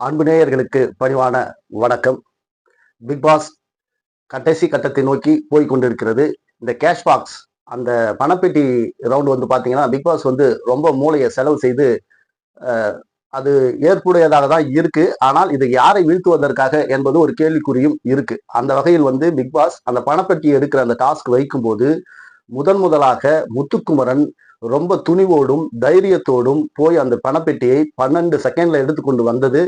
அன்பு நேயர்களுக்கு பணிவான வணக்கம். பிக் பாஸ் கடைசி கட்டத்தை நோக்கி போய் கொண்டிருக்கிறது இந்த கேஷ் பாக்ஸ் அந்த பணப்பெட்டி ரவுண்ட் வந்து பார்த்தீங்கன்னா பிக் பாஸ் வந்து ரொம்ப மூளையை செலவு செய்து அது ஏற்புடையதாக தான் இருக்கு. ஆனால் இதை யாரை வீழ்த்துவதற்காக என்பது ஒரு கேள்விக்குறியும் இருக்கு. அந்த வகையில் வந்து பிக் பாஸ் அந்த பணப்பெட்டியை எடுக்கிற அந்த டாஸ்க் வைக்கும்போது முதன் முதலாக முத்துக்குமரன் ரொம்ப துணிவோடும் தைரியத்தோடும் போய் அந்த பணப்பெட்டியை பன்னெண்டு செகண்ட்ல எடுத்துக்கொண்டு வந்தது.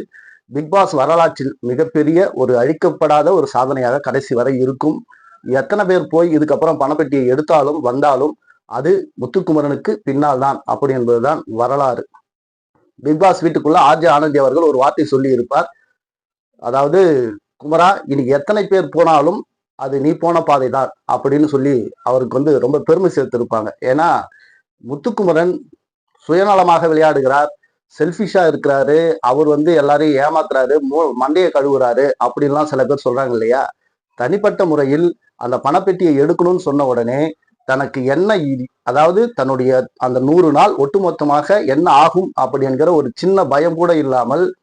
பிக் பாஸ் வரலாற்றில் மிகப்பெரிய ஒரு அழிக்கப்படாத ஒரு சாதனையாக கடைசி வரை இருக்கும். எத்தனை பேர் போய் இதுக்கப்புறம் பணப்பெட்டியை எடுத்தாலும் வந்தாலும் அது முத்துக்குமரனுக்கு பின்னால் தான் அப்படி என்பதுதான் வரலாறு. பிக் பாஸ் வீட்டுக்குள்ள ஆர்ஜே ஆனந்தி அவர்கள் ஒரு வார்த்தை சொல்லி இருப்பார் அதாவது குமரா இனி எத்தனை பேர் போனாலும் அது நீ போன பாதை தான் அப்படின்னு சொல்லி அவருக்கு வந்து ரொம்ப பெருமை சேர்த்திருப்பாங்க. ஏன்னா முத்துக்குமரன் சுயநலமாக விளையாடுகிறார். செல்ஃபிஷா இருக்கிறாரு. அவர் வந்து எல்லாரையும் ஏமாத்துறாரு. மூ மண்டையை கழுவுறாரு. அப்படின்லாம் சில பேர் சொல்றாங்க இல்லையா? தனிப்பட்ட முறையில் அந்த பணப்பெட்டியை எடுக்கணும்னு சொன்ன உடனே தனக்கு என்ன அதாவது தன்னுடைய அந்த நூறு நாள் ஒட்டுமொத்தமாக என்ன ஆகும் அப்படி என்கிற ஒரு சின்ன பயம் கூட இல்லாமல்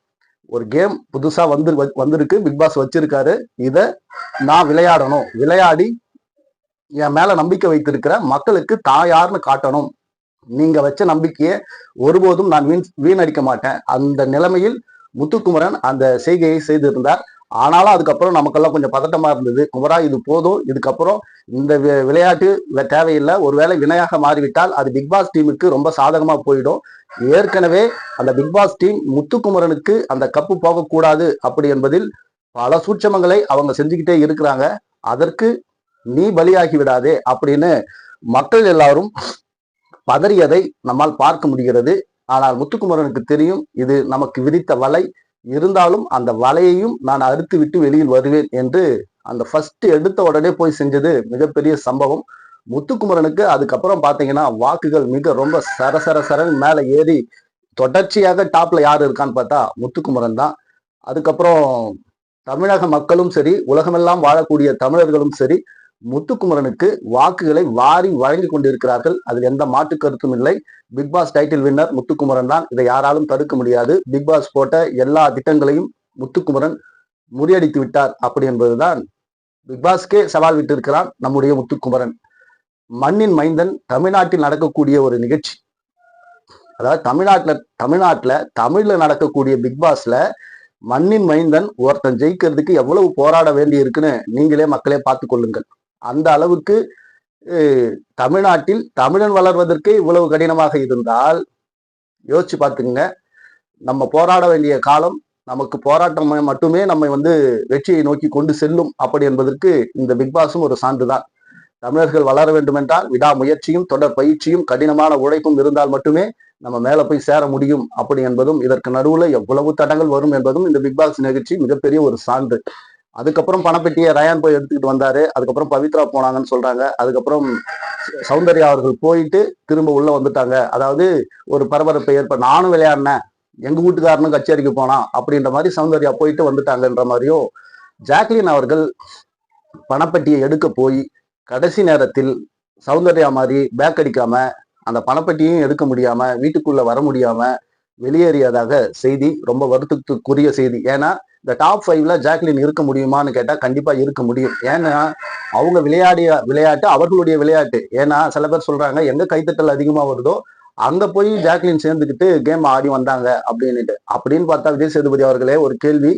ஒரு கேம் புதுசா வந்து வ- வந்திருக்கு. பிக் பாஸ் வச்சிருக்காரு. இத நான் விளையாடணும். விளையாடி என் மேல நம்பிக்கை வைத்திருக்கிற மக்களுக்கு தாயார்னு யாருன்னு காட்டணும். நீங்க வச்ச நம்பிக்கையை ஒருபோதும் நான் வீண் வீணடிக்க மாட்டேன். அந்த நிலைமையில் முத்துக்குமரன் அந்த செய்கையை செய்திருந்தார். ஆனாலும் அதுக்கப்புறம் நமக்கெல்லாம் கொஞ்சம் பதட்டமா இருந்தது. குமரா இது போதும். இதுக்கப்புறம் இந்த வி- விளையாட்டு தேவையில்லை. ஒருவேளை வினையாக மாறிவிட்டால் அது பிக் பாஸ் டீமுக்கு ரொம்ப சாதகமா போயிடும். ஏற்கனவே அந்த பிக் பாஸ் டீம் முத்துக்குமரனுக்கு அந்த கப்பு போகக்கூடாது அப்படி என்பதில் பல சூட்சமங்களை அவங்க செஞ்சுக்கிட்டே இருக்கிறாங்க. அதற்கு நீ பலியாகி விடாதே அப்படின்னு மக்கள் எல்லாரும் பதறியதை நம்மால் பார்க்க முடிகிறது. ஆனால் முத்துக்குமரனுக்கு தெரியும் இது நமக்கு விதித்த வலை. இருந்தாலும் அந்த வலையையும் நான் அறுத்து விட்டு வெளியில் வருவேன் என்று அந்த ஃபர்ஸ்ட் எடுத்த உடனே போய் செஞ்சது மிகப்பெரிய சம்பவம். முத்துக்குமரனுக்கு அதுக்கப்புறம் பாத்தீங்கன்னா வாக்குகள் மிக ரொம்ப சர சர சரன் மேல ஏறி தொடர்ச்சியாக டாப்ல யார் இருக்கான்னு பார்த்தா முத்துக்குமரன் தான். அதுக்கப்புறம் தமிழக மக்களும் சரி உலகமெல்லாம் வாழக்கூடிய தமிழர்களும் சரி முத்துக்குமரனுக்கு வாக்குகளை வாரி வழங்கி கொண்டிருக்கிறார்கள். அதில் எந்த மாற்று கருத்தும் இல்லை. Big boss title winner Muthukumaran தான். இதை யாராலும் தடுக்க முடியாது. பிக் பாஸ் போட்ட எல்லா திட்டங்களையும் முத்துக்குமரன் முறியடித்து விட்டார் அப்படி என்பதுதான். பிக் பாஸ்க்கே சவால் விட்டிருக்கிறான் நம்முடைய முத்துக்குமரன். மண்ணின் மைந்தன் தமிழ்நாட்டில் நடக்கக்கூடிய ஒரு நிகழ்ச்சி. அதாவது தமிழ்நாட்டில் தமிழ்நாட்டில் தமிழில் நடக்கக்கூடிய பிக் பாஸ்ல மண்ணின் மைந்தன் ஒருத்தன் ஜெயிக்கிறதுக்கு எவ்வளவு போராட வேண்டி இருக்குன்னு நீங்களே மக்களே பார்த்து கொள்ளுங்கள். அந்த அளவுக்கு தமிழ்நாட்டில் தமிழன் வளர்வதற்கே இவ்வளவு கடினமாக இருந்தால் யோசிச்சு பார்த்துங்க நம்ம போராட வேண்டிய காலம் நமக்கு போராட்டம் மட்டுமே நம்மை வந்து வெற்றியை நோக்கி கொண்டு செல்லும். அப்படி என்பதற்கு இந்த பிக்பாஸும் ஒரு சான்றுதான். தமிழர்கள் வளர வேண்டும் என்றால் விடாமுயற்சியும் தொடர் பயிற்சியும் கடினமான உழைப்பும் இருந்தால் மட்டுமே நம்ம மேல போய் சேர முடியும். அப்படி என்பதும் இதற்கு நடுவுல எவ்வளவு தடங்கள் வரும் என்பதும் இந்த பிக்பாஸ் நிகழ்ச்சி மிகப்பெரிய ஒரு சான்று. அதுக்கப்புறம் பணப்பெட்டியை ரயான் போய் எடுத்துக்கிட்டு வந்தாரு. அதுக்கப்புறம் பவித்ரா போனாங்கன்னு சொல்றாங்க. அதுக்கப்புறம் சௌந்தர்யா அவர்கள் போயிட்டு திரும்ப உள்ள வந்துட்டாங்க. அதாவது ஒரு பரபரப்பை ஏற்ப நானும் விளையாடினேன். எங்க வீட்டுக்காரனும் கச்சேரிக்கு போனான். அப்படின்ற மாதிரி சௌந்தர்யா போயிட்டு வந்துட்டாங்கன்ற மாதிரியும் ஜாக்லின் அவர்கள் பணப்பெட்டியை எடுக்க போய் கடைசி நேரத்தில் சௌந்தர்யா மாதிரி பேக் அடிக்காம அந்த பணப்பெட்டியும் எடுக்க முடியாம வீட்டுக்குள்ள வர முடியாம வெளியேறியதாக செய்தி ரொம்ப வருத்தத்துக்குரிய செய்தி. ஏன்னா இந்த டாப் ஃபைவ்ல ஜாக்லின் இருக்க முடியுமான்னு கேட்டா கண்டிப்பா இருக்க முடியும். ஏன்னா அவங்க விளையாடிய விளையாட்டு அவர்களுடைய விளையாட்டு. ஏன்னா சில பேர் சொல்றாங்க எங்க கைத்தட்டல் அதிகமா வருதோ அங்க போய் ஜாக்லின் சேர்ந்துக்கிட்டு கேம் ஆடி வந்தாங்க அப்படின்னுட்டு. அப்படின்னு பார்த்தா விஜய் சேதுபதி அவர்களே ஒரு கேள்வி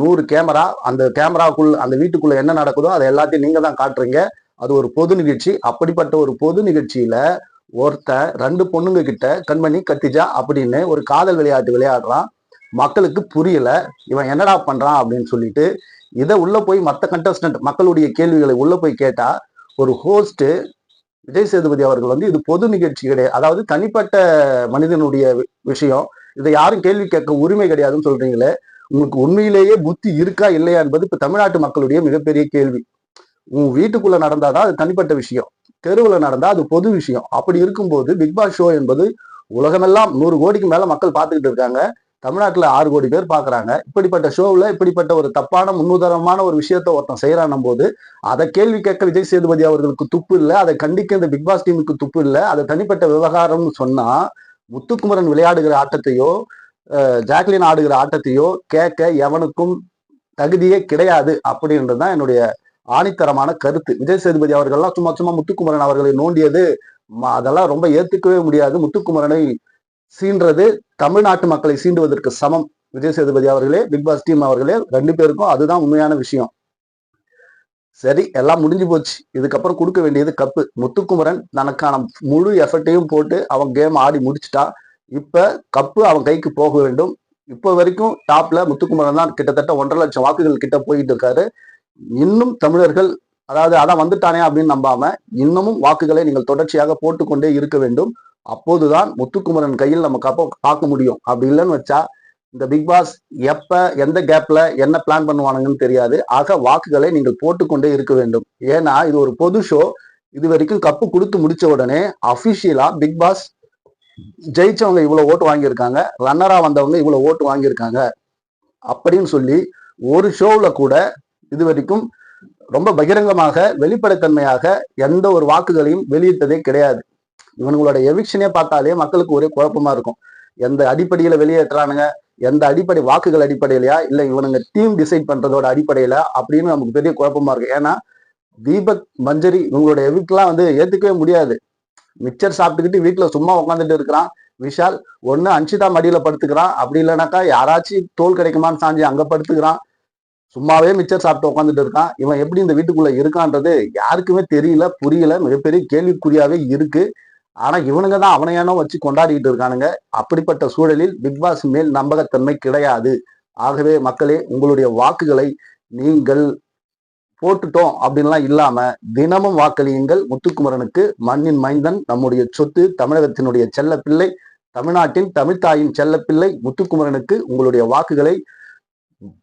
நூறு கேமரா அந்த கேமராக்குள் அந்த வீட்டுக்குள்ள என்ன நடக்குதோ அதை எல்லாத்தையும் நீங்க தான் காட்டுறீங்க. அது ஒரு பொது நிகழ்ச்சி. அப்படிப்பட்ட ஒரு பொது நிகழ்ச்சியில ஒருத்தன் ரெண்டு பொண்ணுங்க கிட்ட கண்மணி கத்திஜா அப்படின்னு ஒரு காதல் விளையாட்டு விளையாடுறான். மக்களுக்கு புரியல இவன் என்னடா பண்றான் அப்படின்னு சொல்லிட்டு இதை உள்ள போய் மற்ற கண்டஸ்டன்ட் மக்களுடைய கேள்விகளை உள்ள போய் கேட்டா ஒரு ஹோஸ்ட் விஜய் சேதுபதி அவர்கள் வந்து இது பொது நிகழ்ச்சி கிடையாது. அதாவது தனிப்பட்ட மனிதனுடைய வி- விஷயம். இதை யாரும் கேள்வி கேட்க உரிமை கிடையாதுன்னு சொல்றீங்களே உங்களுக்கு உண்மையிலேயே புத்தி இருக்கா இல்லையா என்பது இப்ப தமிழ்நாட்டு மக்களுடைய மிகப்பெரிய கேள்வி. உன் வீட்டுக்குள்ள நடந்தாதான் அது தனிப்பட்ட விஷயம். தெருவில் நடந்தா அது பொது விஷயம். அப்படி இருக்கும்போது பிக் பாஸ் ஷோ என்பது உலகமெல்லாம் நூறு கோடிக்கு மேல மக்கள் பார்த்துக்கிட்டு இருக்காங்க. தமிழ்நாட்டில் ஆறு கோடி பேர் பார்க்குறாங்க இப்படிப்பட்ட ஷோவில் இப்படிப்பட்ட ஒரு தப்பான முன்னுதாரணமான ஒரு விஷயத்த ஒருத்தன் செய்கிறான் போது அதை கேள்வி கேட்க விஜய் சேதுபதி அவர்களுக்கு துப்பு இல்லை அதை கண்டிக்க இந்த பிக் பாஸ் டீமுக்கு துப்பு இல்லை அதை தனிப்பட்ட விவகாரம்னு சொன்னால் முத்துக்குமரன் விளையாடுகிற ஆட்டத்தையோ ஜாக்லின் ஆடுகிற ஆட்டத்தையோ கேட்க எவனுக்கும் தகுதியே கிடையாது அப்படின்றது தான் என்னுடைய ஆணித்தரமான கருத்து. விஜய் சேதுபதி அவர்கள்லாம் சும்மா சும்மா முத்துக்குமரன் அவர்களை நோண்டியது அதெல்லாம் ரொம்ப ஏத்துக்கவே முடியாது. முத்துக்குமரனை சீன்றது தமிழ்நாட்டு மக்களை சீண்டுவதற்கு சமம். விஜய் சேதுபதி அவர்களே பிக் பாஸ் டீம் அவர்களே ரெண்டு பேருக்கும் அதுதான் உண்மையான விஷயம். சரி எல்லாம் முடிஞ்சு போச்சு. இதுக்கப்புறம் கொடுக்க வேண்டியது கப்பு. முத்துக்குமரன் தனக்கான முழு எஃபர்ட்டையும் போட்டு அவன் கேம் ஆடி முடிச்சிட்டா. இப்ப கப்பு அவன் கைக்கு போக வேண்டும். இப்போ வரைக்கும் டாப்ல முத்துக்குமரன் தான் கிட்டத்தட்ட ஒன்றரை லட்சம் வாக்குகள் கிட்ட போயிட்டு இருக்காரு. இன்னும் தமிழர்கள் அதாவது அதான் வந்துட்டானே அப்படின்னு நம்பாம இன்னமும் வாக்குகளை நீங்கள் தொடர்ச்சியாக போட்டுக்கொண்டே இருக்க வேண்டும். அப்போதுதான் முத்துக்குமரன் கையில் நம்ம கப்ப பார்க்க முடியும். அப்படி இல்லைன்னு வச்சா இந்த பிக் பாஸ் எப்ப எந்த கேப்ல என்ன பிளான் பண்ணுவானுங்கன்னு தெரியாது. ஆக வாக்குகளை நீங்கள் போட்டுக்கொண்டே இருக்க வேண்டும். ஏன்னா இது ஒரு பொது ஷோ இது வரைக்கும் கப்பு கொடுத்து முடிச்ச உடனே அபிஷியலா பிக் பாஸ் ஜெயிச்சவங்க இவ்வளவு ஓட்டு வாங்கியிருக்காங்க. ரன்னரா வந்தவங்க இவ்வளவு ஓட்டு வாங்கியிருக்காங்க. அப்படின்னு சொல்லி ஒரு ஷோவில் கூட இது வரைக்கும் ரொம்ப பகிரங்கமாக வெளிப்படைத்தன்மையாக எந்த ஒரு வாக்குகளையும் வெளியிட்டதே கிடையாது. இவனுங்களோட எவிக்ஷனே பார்த்தாலே மக்களுக்கு ஒரே குழப்பமா இருக்கும். எந்த அடிப்படையில வெளியேற்றுறானுங்க எந்த அடிப்படை வாக்குகள் அடிப்படையிலயா? இல்ல இவனுங்க டீம் டிசைட் பண்றதோட அடிப்படையில அப்படின்னு நமக்கு பெரிய குழப்பமா இருக்கு ஏன்னா தீபக் மஞ்சரி இவங்களோட எவிக்லாம் வந்து ஏத்துக்கவே முடியாது. மிக்சர் சாப்பிட்டுக்கிட்டு வீட்டுல சும்மா உட்காந்துட்டு இருக்கிறான். விஷால் ஒன்னு அன்ஷிதா மடியில படுத்துக்கிறான். அப்படி இல்லைனாக்கா யாராச்சும் தோல் கிடைக்குமான்னு சாஞ்சி அங்க படுத்துக்கிறான். சும்மாவே மிச்சர் சாப்பிட்டு உட்காந்துட்டு இருக்கான். இவன் எப்படி இந்த வீட்டுக்குள்ள இருக்கான்றது யாருக்குமே தெரியல புரியல. மிகப்பெரிய கேள்விக்குறியாவே இருக்கு. ஆனா இவனுங்க தான் அவனையானோ வச்சு கொண்டாடிக்கிட்டு இருக்கானுங்க. அப்படிப்பட்ட சூழலில் பிக் பாஸ் மேல் நம்பகத்தன்மை கிடையாது. ஆகவே மக்களே உங்களுடைய வாக்குகளை நீங்கள் போட்டுட்டோம் அப்படின்லாம் இல்லாம தினமும் வாக்களியுங்கள். முத்துக்குமரனுக்கு மண்ணின் மைந்தன் நம்முடைய சொத்து தமிழகத்தினுடைய செல்லப்பிள்ளை தமிழ்நாட்டின் தமிழ்த்தாயின் செல்லப்பிள்ளை முத்துக்குமரனுக்கு உங்களுடைய வாக்குகளை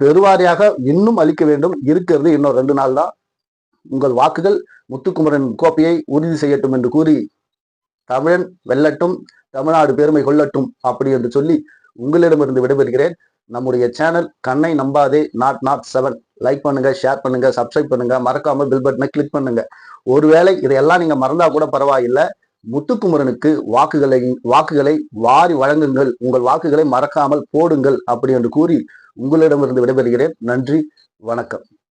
பெருவாரியாக இன்னும் அளிக்க வேண்டும். இருக்கிறது இன்னும் ரெண்டு நாள் தான். உங்கள் வாக்குகள் முத்துக்குமரன் கோப்பையை உறுதி செய்யட்டும் என்று கூறி தமிழன் வெல்லட்டும் தமிழ்நாடு பெருமை கொள்ளட்டும் அப்படி என்று சொல்லி உங்களிடமிருந்து விடைபெறுகிறேன். நம்முடைய சேனல் கண்ணை நம்பாதே நாட் நாட் செவன் லைக் பண்ணுங்க ஷேர் பண்ணுங்க சப்ஸ்கிரைப் பண்ணுங்க மறக்காம பில் பட்டனை கிளிக் பண்ணுங்க. ஒருவேளை இதையெல்லாம் நீங்க மறந்தா கூட பரவாயில்லை. முத்துக்குமரனுக்கு வாக்குகளை வாக்குகளை வாரி வழங்குங்கள். உங்கள் வாக்குகளை மறக்காமல் போடுங்கள் அப்படி என்று கூறி உங்களிடமிருந்து விடைபெறுகிறேன். நன்றி வணக்கம்.